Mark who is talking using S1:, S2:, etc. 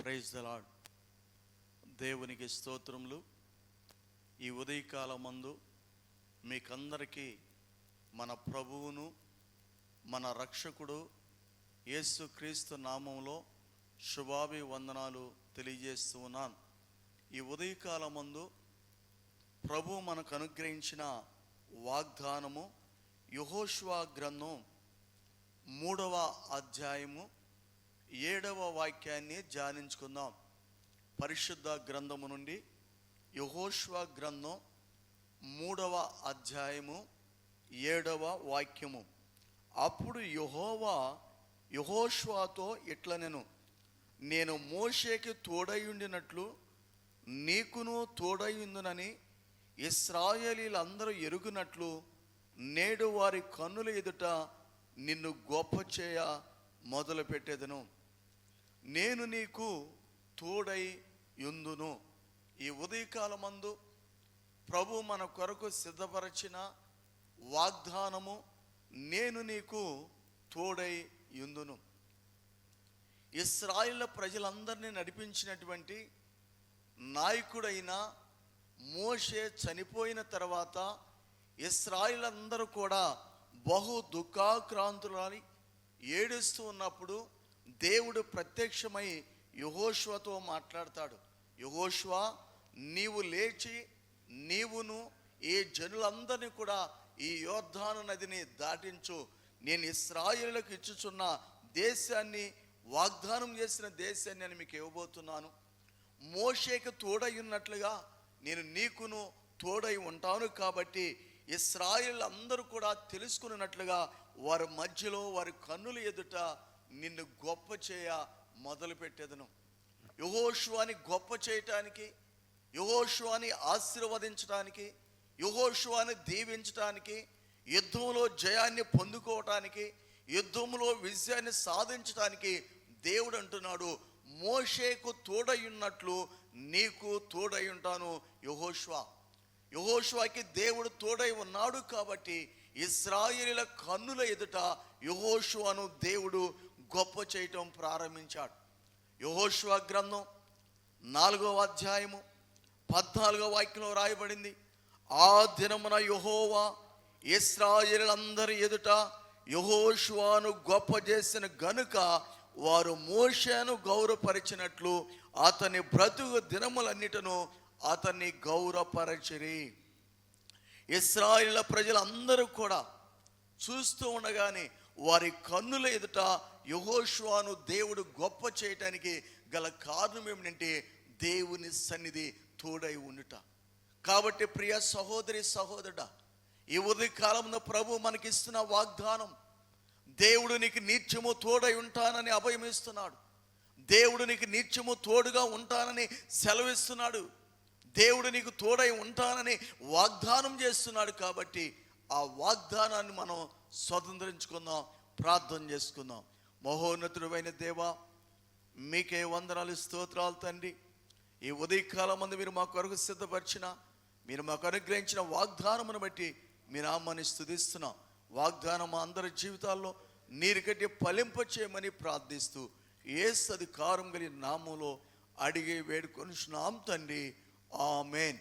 S1: Praise the lord దేవునికి స్తోత్రములు. ఈ ఉదయకాలం మందు మీకందరికీ మన ప్రభువును మన రక్షకుడు యేసుక్రీస్తు నామంలో శుభాభి వందనాలు తెలియజేస్తూ ఉన్నాను. ఈ ఉదయకాలం మందు ప్రభు మనకు అనుగ్రహించిన వాగ్దానము యహోష్వా గ్రంథం మూడవ అధ్యాయము ఏడవ వాక్యాన్ని ధ్యానించుకుందాం. పరిశుద్ధ గ్రంథము నుండి యహోష్వ గ్రంథం మూడవ అధ్యాయము ఏడవ వాక్యము. అప్పుడు యహోవా యహోష్వాతో ఇట్ల నేను నేను మోషేకి తోడయుండినట్లు నీకును తోడయుందునని ఇస్రాయలీలందరూ ఎరుగునట్లు నేడు వారి కన్నుల ఎదుట నిన్ను గొప్ప చేయ మొదలుపెట్టేదను. నేను నీకు తోడై యుందును ఈ ఉదయకాలమందు ప్రభు మన కొరకు సిద్ధపరచిన వాగ్దానము నేను నీకు తోడై యుందును ఇస్రాయిల్ ప్రజలందరినీ నడిపించినటువంటి నాయకుడైన మోషే చనిపోయిన తర్వాత ఇస్రాయిల్ అందరూ కూడా బహు దుఃఖాక్రాంతులని ఏడుస్తూ ఉన్నప్పుడు దేవుడు ప్రత్యక్షమై యహోష్వతో మాట్లాడతాడు. యుహోష్వా నీవు లేచి నీవును ఈ జనులందరినీ కూడా ఈ యోర్ధాను నదిని దాటించు. నేను ఇస్రాయిలకు ఇచ్చుచున్న దేశాన్ని వాగ్దానం చేసిన దేశాన్ని నేను మీకు ఇవ్వబోతున్నాను. మోషేకి తోడై ఉన్నట్లుగా నేను నీకును తోడై ఉంటాను కాబట్టి ఇస్రాయిల్ అందరూ కూడా తెలుసుకున్నట్లుగా వారి మధ్యలో వారి కన్నుల ఎదుట నిన్ను గొప్ప చేయ మొదలు పెట్టేదను గొప్ప చేయటానికి యహోషువాని ఆశీర్వదించడానికి యహోషువాని దీవించటానికి యుద్ధంలో జయాన్ని పొందుకోవటానికి యుద్ధంలో విజయాన్ని సాధించటానికి దేవుడు అంటున్నాడు మోషేకు తోడై ఉన్నట్లు నీకు తోడై ఉంటాను యహోష్వా. యహోష్వాకి దేవుడు తోడై ఉన్నాడు కాబట్టి ఇస్రాయిల కన్నుల ఎదుట యహోషువను దేవుడు గొప్ప చేయటం ప్రారంభించాడు. యహోషువ గ్రంథం నాలుగవ అధ్యాయము పద్నాలుగో వాక్యంలో రాయబడింది. ఆ దినమున యహోవా ఇస్రాయిలందరి ఎదుట యహోష్వాను గొప్ప చేసిన గనుక వారు మోషను గౌరవపరిచినట్లు అతని బ్రతుకు దినములన్నిటను అతన్ని గౌరవపరచిరి. ఇస్రాయిల ప్రజలందరూ కూడా చూస్తూ ఉండగానే వారి కన్నుల ఎదుట యహోషువాను దేవుడు గొప్ప చేయటానికి గల కారణం ఏమిటంటే దేవుని సన్నిధి తోడై ఉండుట. కాబట్టి ప్రియ సహోదరి సహోదరుడ ఈ ఉదయ కాలంలో ప్రభు మనకిస్తున్న వాగ్దానం దేవుడు నీకు నిత్యము తోడై ఉంటానని అభయమిస్తున్నాడు. దేవుడు నీకు నిత్యము తోడుగా ఉంటానని సెలవిస్తున్నాడు. దేవుడు నీకు తోడై ఉంటానని వాగ్దానం చేస్తున్నాడు కాబట్టి ఆ వాగ్దానాన్ని మనం స్వతంత్రించుకుందాం ప్రార్థన చేసుకుందాం. మహోన్నతుడైన దేవా మీకే వందనాలు స్తోత్రాలు తండ్రి. ఈ ఉదయకాలం మంది మీరు మా కొరకు సిద్ధపరిచిన మీరు మాకు అనుగ్రహించిన వాగ్దానమును బట్టి మీ నామాన్ని స్థుతిస్తున్నాం వాగ్దానం అందరి జీవితాల్లో నీరు కట్టి ఫలింప చేయమని ప్రార్థిస్తూ సది కారం కలిగిన నామంలో అడిగి వేడుకొని తండ్రి. ఆమెన్.